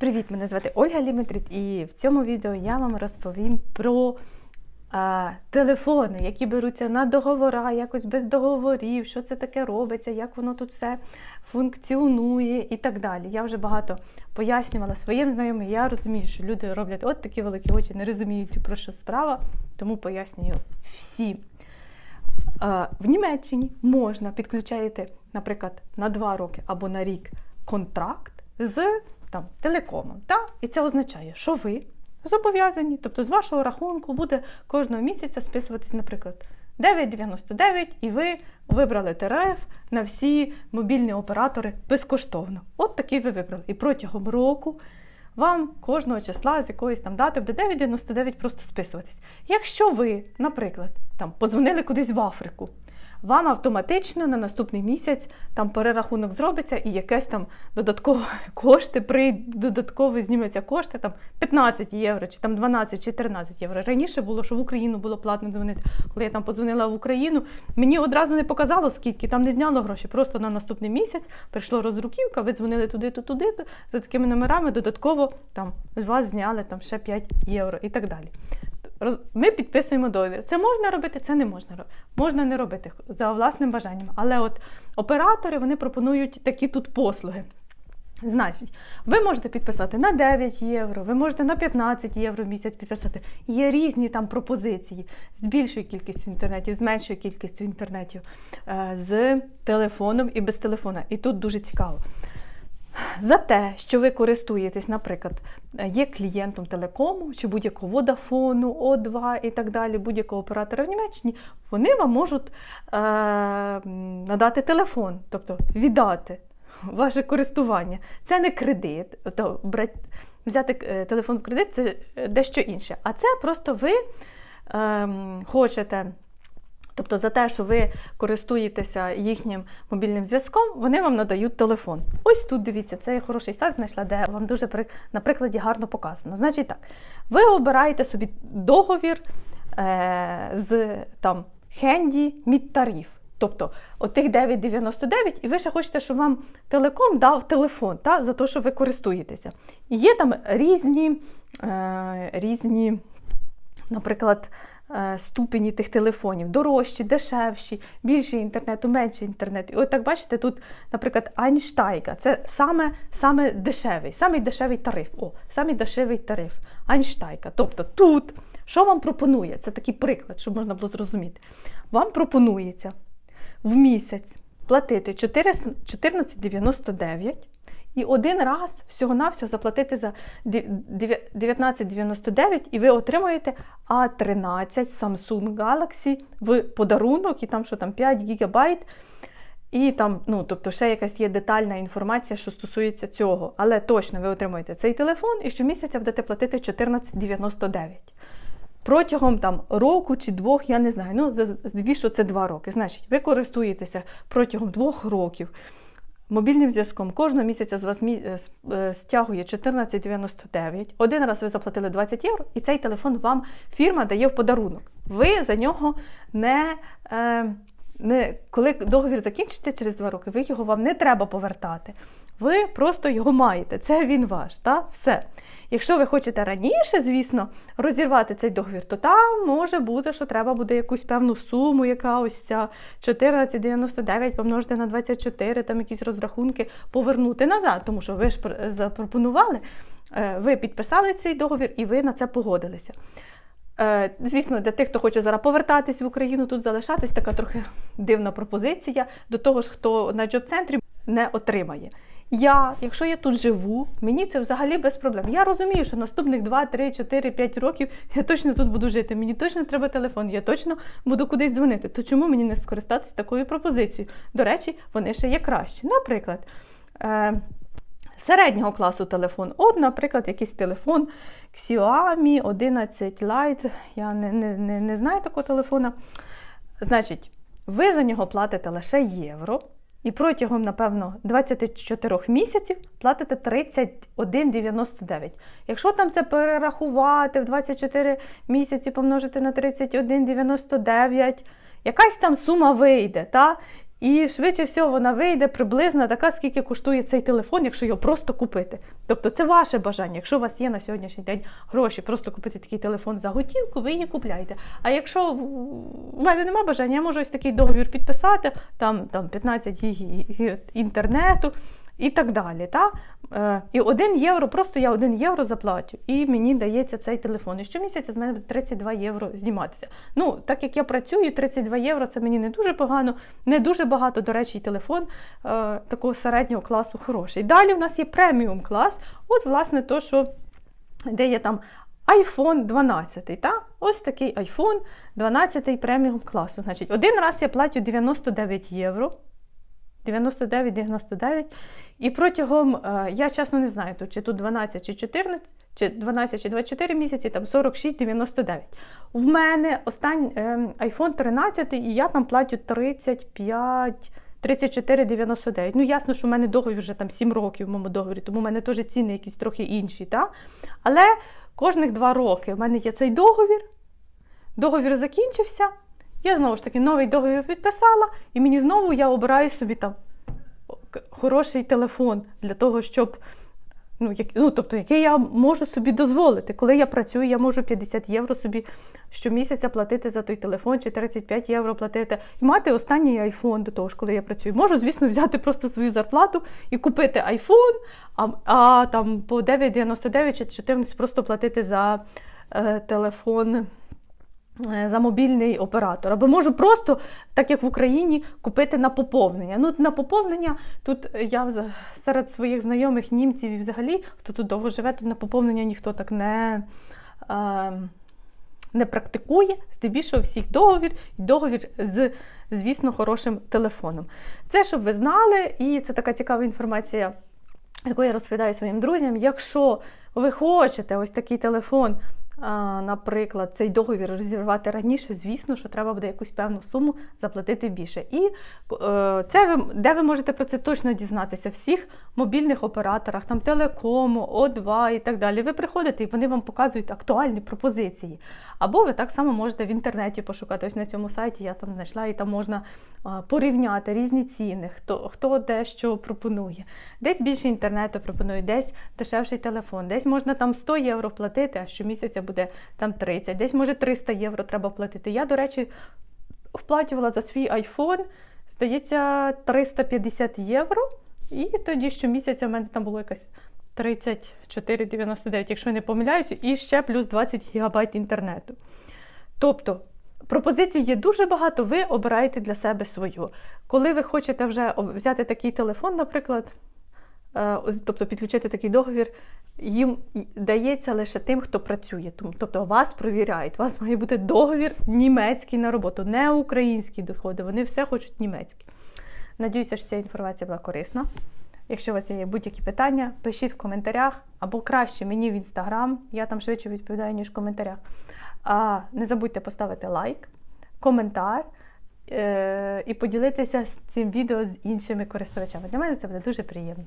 Привіт, мене звати Ольга Ліметрит, і в цьому відео я вам розповім про а, телефони, які беруться на договора, якось без договорів, що це таке робиться, як воно тут все функціонує і так далі. Я вже багато пояснювала своїм знайомим. Я розумію, що люди роблять от такі великі очі, не розуміють, про що справа, тому пояснюю всім. В Німеччині можна підключати, наприклад, на 2 роки або на рік контракт з там, телекомом. Та? І це означає, що ви зобов'язані, тобто з вашого рахунку буде кожного місяця списуватись, наприклад, 9,99, і ви вибрали тариф на всі мобільні оператори безкоштовно. От такий ви вибрали. І протягом року вам кожного числа з якоїсь там дати буде 9,99 просто списуватись. Якщо ви, наприклад, там подзвонили кудись в Африку, вам автоматично на наступний місяць там перерахунок зробиться і якесь там додаткові кошти прийдуть, додатково зніметься кошти, там 15 євро, чи там 12 чи 13 євро. Раніше було, що в Україну було платно дзвонити. Коли я там подзвонила в Україну, мені одразу не показало, скільки там не зняло гроші. Просто на наступний місяць прийшла розруківка, ви дзвонили туди, то туди, то за такими номерами додатково там з вас зняли там ще 5 євро і так далі. Ми підписуємо договір. Це можна робити, це не можна робити. Можна не робити за власним бажанням. Але от оператори вони пропонують такі тут послуги. Значить, ви можете підписати на 9 євро, ви можете на 15 євро в місяць підписати. Є різні там пропозиції з більшою кількістю інтернетів, з меншою кількістю інтернетів, е, з телефоном і без телефона. І тут дуже цікаво. За те, що ви користуєтесь, наприклад, є клієнтом телекому чи будь-якого водафону, О2 і так далі, будь-якого оператора в Німеччині, вони вам можуть е, надати телефон, тобто віддати ваше користування. Це не кредит, тобто брати, взяти е, телефон в кредит це е, дещо інше. А це просто ви ем, хочете. Тобто за те, що ви користуєтеся їхнім мобільним зв'язком, вони вам надають телефон. Ось тут дивіться, це я хороший сайт знайшла, де вам дуже на прикладі гарно показано. Значить так, ви обираєте собі договір е, з там Хенді Мідтариф. Тобто отих 9,99, і ви ще хочете, щоб вам телеком дав телефон та, за те, що ви користуєтеся. І є там різні, е, різні наприклад, ступені тих телефонів, дорожчі, дешевші, більше інтернету, менше інтернету. І от так бачите, тут, наприклад, Айнштайка це саме, саме дешевий, самий дешевий тариф. О, самий дешевий тариф. Айнштайка. Тобто тут, що вам пропонує? Це такий приклад, щоб можна було зрозуміти. Вам пропонується в місяць платити 14,99 і один раз всього-навсього заплатити за 19,99 і ви отримуєте А13 Samsung Galaxy в подарунок, і там що там 5 гігабайт. І там, ну, тобто, ще якась є детальна інформація, що стосується цього. Але точно ви отримуєте цей телефон і щомісяця будете платити 14,99. Протягом там року чи двох, я не знаю. Ну, за- здебільшого це два роки. Значить, ви користуєтеся протягом двох років мобільним зв'язком. Кожного місяця з вас е, е, стягує 14,99. Один раз ви заплатили 20 євро, і цей телефон вам фірма дає в подарунок. Ви за нього не. Е, не, коли договір закінчиться через два роки, ви його вам не треба повертати. Ви просто його маєте. Це він ваш. Та? Все. Якщо ви хочете раніше, звісно, розірвати цей договір, то там може бути, що треба буде якусь певну суму, яка ось ця 14,99 помножити на 24, там якісь розрахунки повернути назад, тому що ви ж запропонували, е, ви підписали цей договір і ви на це погодилися. Е, Звісно, для тих, хто хоче зараз повертатись в Україну, тут залишатись, така трохи дивна пропозиція до того ж, хто на джоб-центрі не отримає. Я, якщо я тут живу, мені це взагалі без проблем. Я розумію, що наступних 2, 3, 4, 5 років я точно тут буду жити. Мені точно треба телефон, я точно буду кудись дзвонити. То чому мені не скористатися такою пропозицією? До речі, вони ще є кращі. Наприклад, е, середнього класу телефон. От, наприклад, якийсь телефон Xiaomi 11 Lite. Я не, не, не, не знаю такого телефона. Значить, ви за нього платите лише євро. І протягом, напевно, 24 місяців платите 31,99. Якщо там це перерахувати в 24 місяці помножити на 31,99, якась там сума вийде. Та? І швидше всього вона вийде приблизно така, скільки коштує цей телефон, якщо його просто купити. Тобто це ваше бажання. Якщо у вас є на сьогоднішній день гроші, просто купити такий телефон за готівку, ви її купляєте. А якщо в мене нема бажання, я можу ось такий договір підписати, там, там 15 гіг інтернету і так далі. Та? Е, і 1 євро, просто я 1 євро заплатю, і мені дається цей телефон. І щомісяця з мене буде 32 євро зніматися. Ну, так як я працюю, 32 євро це мені не дуже погано, не дуже багато, до речі, і телефон е, такого середнього класу хороший. Далі в нас є преміум клас. От, власне, то, що де є там iPhone 12. Та? Ось такий iPhone 12 преміум класу. Значить, один раз я платю 99 євро. 99,99. І протягом, е, я чесно не знаю, тут, чи тут 12 чи 14, чи 12 чи 24 місяці, там 46,99. В мене останній iPhone 13, і я там платю 35. 34,99. Ну, ясно, що в мене договір вже там 7 років в моєму договорі, тому в мене теж ціни якісь трохи інші. Та? Але кожних 2 роки в мене є цей договір. Договір закінчився. Я знову ж таки новий договір підписала, і мені знову я обираю собі там хороший телефон для того, щоб. Ну, як, ну, тобто, який я можу собі дозволити. Коли я працюю, я можу 50 євро собі щомісяця платити за той телефон, чи 35 євро платити. І мати останній айфон до того ж, коли я працюю. Можу, звісно, взяти просто свою зарплату і купити айфон, а, а там по 9,99 чи 14 просто платити за е, телефон. Е, За мобільний оператор. Або можу просто, так як в Україні, купити на поповнення. Ну, на поповнення тут я серед своїх знайомих німців і взагалі, хто тут довго живе, тут на поповнення ніхто так не, е, не практикує. Здебільшого всіх договір і договір з, звісно, хорошим телефоном. Це щоб ви знали, і це така цікава інформація, яку я розповідаю своїм друзям. Якщо ви хочете ось такий телефон, наприклад, цей договір розірвати раніше, звісно, що треба буде якусь певну суму заплатити більше. І е, це ви, де ви можете про це точно дізнатися? Всіх мобільних операторах, там телекому, О2 і так далі. Ви приходите і вони вам показують актуальні пропозиції. Або ви так само можете в інтернеті пошукати. Ось на цьому сайті я там знайшла, і там можна порівняти різні ціни, хто, хто де що пропонує. Десь більше інтернету пропонує, десь дешевший телефон, десь можна там 100 євро платити, а щомісяця буде там 30, десь може 300 євро треба платити. Я, до речі, вплачувала за свій iPhone, здається, 350 євро. І тоді щомісяця в мене там було якась 34,99, якщо я не помиляюся, і ще плюс 20 гігабайт інтернету. Тобто пропозицій є дуже багато, ви обираєте для себе свою. Коли ви хочете вже взяти такий телефон, наприклад, тобто підключити такий договір, їм дається лише тим, хто працює. Тобто вас провіряють. У вас має бути договір німецький на роботу, не українські доходи. Вони все хочуть німецькі. Надіюся, що ця інформація була корисна. Якщо у вас є будь-які питання, пишіть в коментарях або краще мені в інстаграм. Я там швидше відповідаю, ніж в коментарях. А не забудьте поставити лайк, коментар е- і поділитися цим відео з іншими користувачами. Для мене це буде дуже приємно.